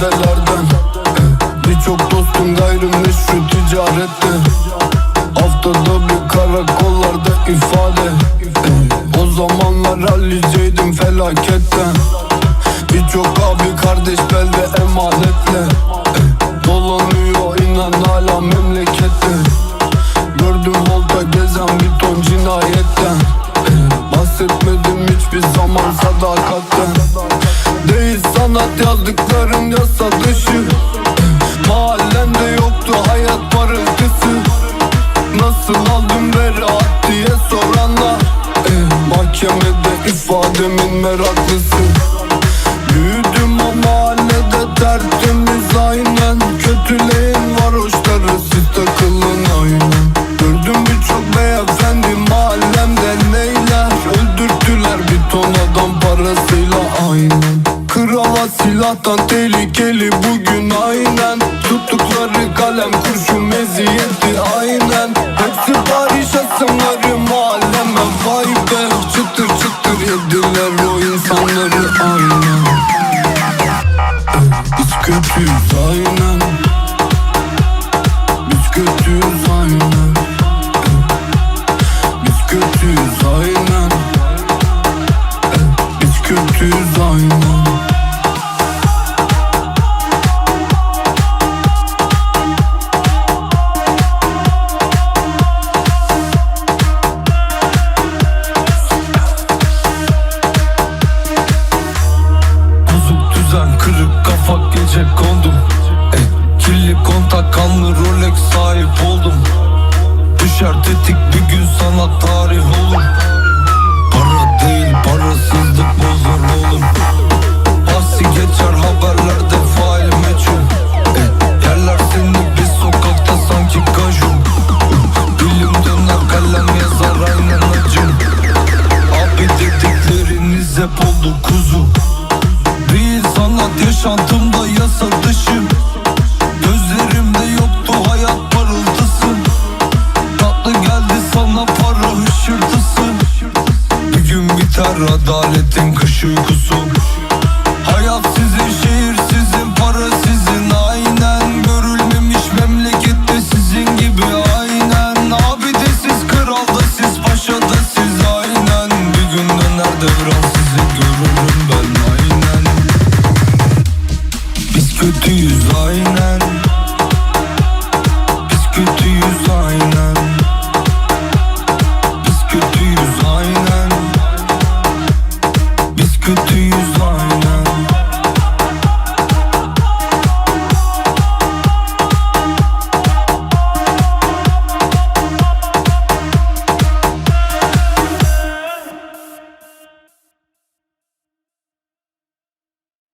caddelerden Birçok dostum gayrimeşru ticarette Haftada bir karakollarda ifade. O zamanlar halliceydim felaketten. Birçok abi kardeş belde emanetle. Dolanıyor inan hala memlekette. Gördüm volta gezen bir ton cinayetten. Bahsetmedim hiçbir zaman sadakatten Değil sanat yazdıklarım yasa dışı. Mahallende yoktu hayat parıltısı. Nasıl aldım beraat diye soranlar. Eh, Mahkemede ifademin meraklısı. Büyüdüm o mahallede tertemiz aynen Kötüleyin Silahtan tehlikeli bugün aynen. Tuttukları kalem kurşun meziyeti aynen. Hepsi Paris asımları mahalleme. Vay be Çıtır çıtır yediler o insanları aynen. Biz kötüyüz aynen kanlı Rolex sahip oldum. Düşer tetik bir gün sana tarih olur Para değil parasızlık bozar oğlum. Bahsi geçer haberlerde fail meçhul. Eh, Yerler seni bir sokakta sanki kajun Dilim döner kalem yazar aynen acım Abi dedikleriniz hep oldu kuzu. Değil sanat yaşantımda yasa dışı. Gözlerimde adaletin kış uykusu. Hayat sizin şehir sizin para sizin. Aynen Görülmemiş memlekette sizin gibi. Aynen Abi de siz kral da siz paşa da siz. Aynen Bir gün döner devran sizi görürüm ben. Aynen Biz kötüyüz aynen.